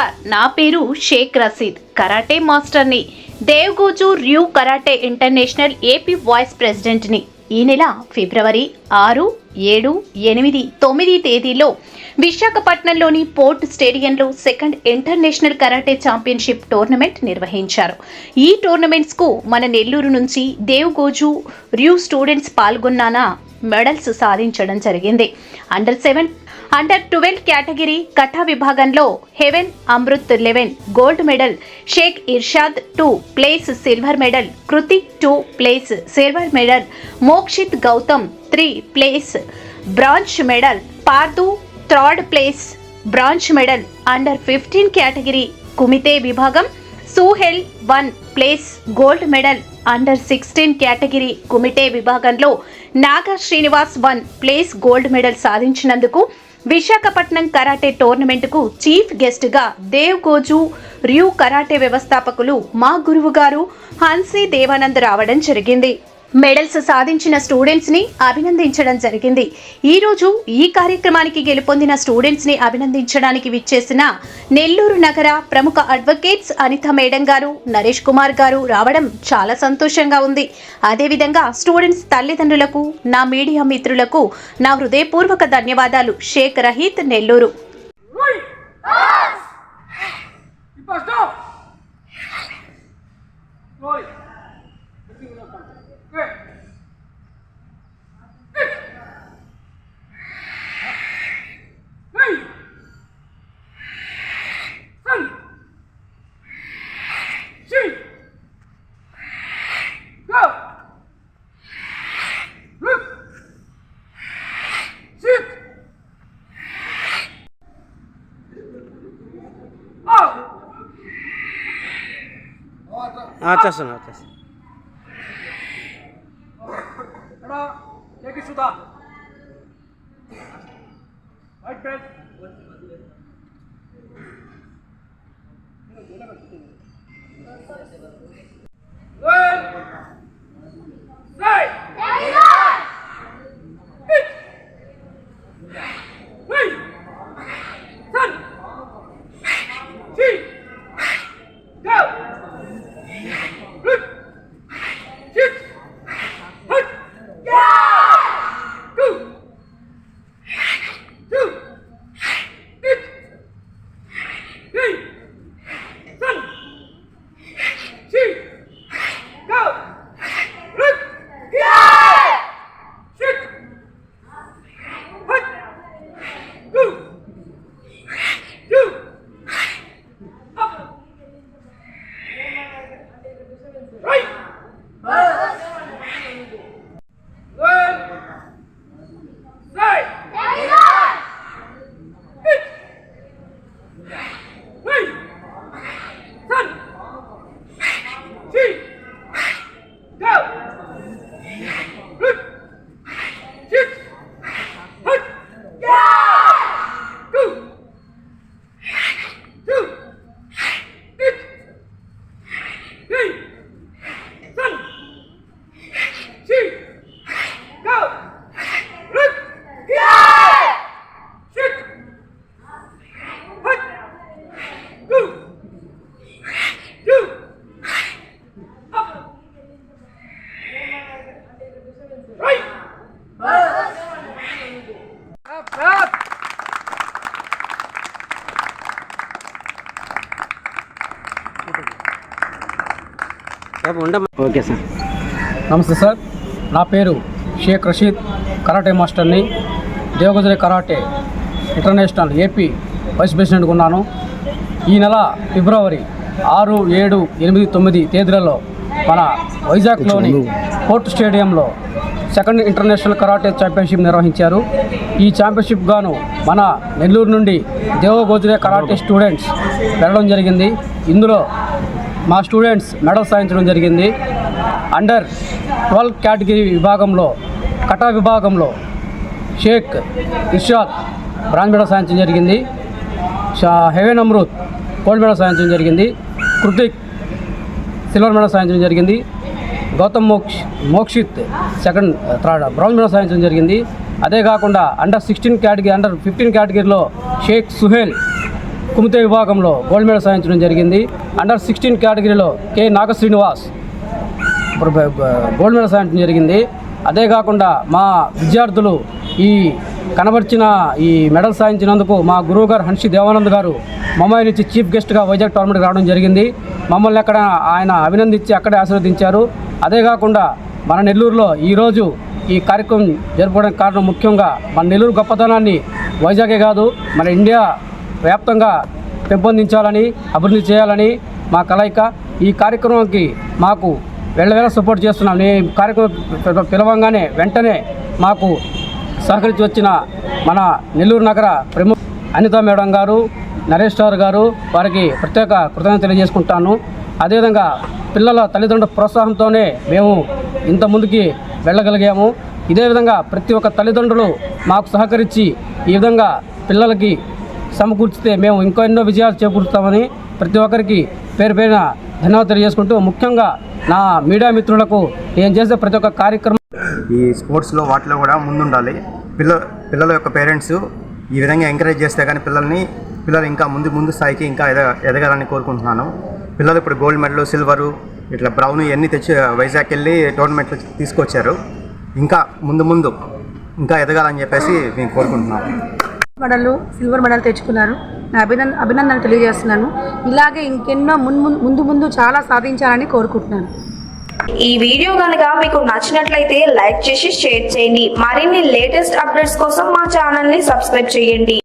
నమస్కార్ నా పేరు షేక్ రసీద్. కరాటే మాస్టర్ని. దేవ్గోజు ryu karate international AP vice ప్రెసిడెంట్ని. ఈ నెల ఫిబ్రవరి ఆరు ఏడు ఎనిమిది తొమ్మిది తేదీలో విశాఖపట్నంలోని పోర్ట్ స్టేడియంలో second international karate championship tournament నిర్వహించారు. ఈ టోర్నమెంట్స్కు మన నెల్లూరు నుంచి దేవ్గోజు ర్యూ స్టూడెంట్స్ పాల్గొన్నానా మెడల్స్ సాధించడం జరిగింది. Under seven under twelve category kata విభాగంలో haven Amrit eleven gold medal Sheikh Irshad two place silver medal Krithik two place silver medal Mokshith Gautam three place bronze medal Pardhu third place bronze medal under fifteen category kumite విభాగం Suhel one place gold medal under sixteen category kumite విభాగంలో Naga Srinivas one place gold medal సాధించినందుకు Visakhapatnam karate టోర్నమెంటుకు chief గెస్ట్గా Dev గోజు rue karate వ్యవస్థాపకులు మా గురువు గారు హన్సీ దేవానంద్ రావడం జరిగింది. మెడల్స్ సాధించిన స్టూడెంట్స్ని అభినందించడం జరిగింది ఈరోజు ఈ కార్యక్రమానికి గెలుపొందిన స్టూడెంట్స్ని అభినందించడానికి విచ్చేసిన నెల్లూరు నగర ప్రముఖ అడ్వకేట్స్ అనిత మేడం గారు నరేష్ కుమార్ గారు రావడం చాలా సంతోషంగా ఉంది అదేవిధంగా స్టూడెంట్స్ తల్లిదండ్రులకు నా మీడియా మిత్రులకు నా హృదయపూర్వక ధన్యవాదాలు షేక్ రహీత్ నెల్లూరు Rui! আচ্ছা শোনো আচ্ছা।, আচ্ছা। Well, okay sir. నమస్తే సార్. నా పేరు షేక్ రషీద్ కరాటే మాస్టర్ని. దేవగజరే కరాటే ఇంటర్నేషనల్ ఏపీ వైస్ ప్రెసిడెంట్గా ఉన్నాను. ఈ నెల ఫిబ్రవరి ఆరు ఏడు ఎనిమిది తొమ్మిది తేదీలలో మన వైజాగ్లోని పోర్ట్ స్టేడియంలో సెకండ్ ఇంటర్నేషనల్ కరాటే ఛాంపియన్షిప్ నిర్వహించారు. ఈ ఛాంపియన్షిప్ గాను మన నెల్లూరు నుండి దేవగోజరే కరాటే స్టూడెంట్స్ వెళ్ళడం జరిగింది. ఇందులో మా స్టూడెంట్స్ మెడల్ సాధించడం జరిగింది. అండర్ ట్వెల్వ్ కేటగిరీ విభాగంలో కటా విభాగంలో షేక్ ఇర్షాద్ బ్రాంజ్ మెడల్ సాధించడం జరిగింది. షా- హెవెన్ అమృత్ గోల్డ్ మెడల్ సాధించడం జరిగింది. కృతిక్ సిల్వర్ మెడల్ సాధించడం జరిగింది. Gautam Moksh Mokshith second third bronze medal సాధించడం జరిగింది. అదే కాకుండా under sixteen category under fifteen కేటగిరీలో షేక్ సుహేల్ కుమితే విభాగంలో గోల్డ్ మెడల్ సాధించడం జరిగింది. అండర్ సిక్స్టీన్ కేటగిరీలో కె. నాగ శ్రీనివాస్ ఇప్పుడు గోల్డ్ మెడల్ సాధించడం జరిగింది. అదే కాకుండా మా విద్యార్థులు ఈ కనబర్చిన ఈ మెడల్ సాధించినందుకు మా గురువు గారు హన్షి దేవానంద్ గారు మమ్మల్ని నుంచి చీఫ్ గెస్ట్గా వైజాగ్ టోర్నమెంట్కి రావడం జరిగింది. మమ్మల్ని అక్కడ ఆయన అభినందించి అక్కడే ఆశీర్వదించారు. అదే కాకుండా మన నెల్లూరులో ఈరోజు ఈ కార్యక్రమం జరుపుకోవడానికి కారణం ముఖ్యంగా మన నెల్లూరు గొప్పతనాన్ని వైజాగే కాదు మన ఇండియా వ్యాప్తంగా పెంపొందించాలని అభివృద్ధి చేయాలని మా కలయిక ఈ కార్యక్రమానికి మాకు వెళ్ళవేళ సపోర్ట్ చేస్తున్నాం. ఈ కార్యక్రమం పిలవంగానే వెంటనే మాకు సహకరించి వచ్చిన మన నెల్లూరు నగర ప్రముఖ అనిత మేడం గారు నరేష్ సార్ గారు వారికి ప్రత్యేక కృతజ్ఞత తెలియజేసుకుంటాను. అదేవిధంగా పిల్లల తల్లిదండ్రుల ప్రోత్సాహంతోనే మేము ఇంత ముందుకి వెళ్ళగలిగాము. ఇదే విధంగా ప్రతి ఒక్క తల్లిదండ్రులు మాకు సహకరించి ఈ విధంగా పిల్లలకి సమకూర్చితే మేము ఇంకా ఎన్నో విజయాలు చేకూరుస్తామని ప్రతి ఒక్కరికి పేరు పేరున ధన్యవాదాలు తెలియజేసుకుంటూ ముఖ్యంగా నా మీడియా మిత్రులకు నేను చేసే ప్రతి ఒక్క కార్యక్రమం ఈ స్పోర్ట్స్లో వాటిలో కూడా ముందుండాలి. పిల్ల పిల్లల యొక్క పేరెంట్స్ ఈ విధంగా ఎంకరేజ్ చేస్తే కానీ పిల్లల్ని పిల్లలు ఇంకా ముందు ముందు స్థాయికి ఇంకా ఎద ఎదగాలని కోరుకుంటున్నాను. పిల్లలు ఇప్పుడు గోల్డ్ మెడల్ సిల్వరు ఇట్లా బ్రౌన్ ఇవన్నీ తెచ్చి వైజాగ్ వెళ్ళి టోర్నమెంట్లు తీసుకొచ్చారు. ఇంకా ముందు ముందు ఇంకా ఎదగాలని చెప్పేసి మేము కోరుకుంటున్నాము మెడల్ సిల్వర్ మెడల్ తెచ్చుకున్నారు. నా అభినంద అభినందనలు తెలియజేస్తున్నాను. ఇలాగే ఇంకెన్నో ముందు ముందు ముందు చాలా సాధించాలని కోరుకుంటున్నాను. ఈ వీడియో కనుక మీకు నచ్చినట్లయితే లైక్ చేసి షేర్ చేయండి. మరిన్ని లేటెస్ట్ అప్డేట్స్ కోసం మా ఛానల్ని సబ్స్క్రైబ్ చేయండి.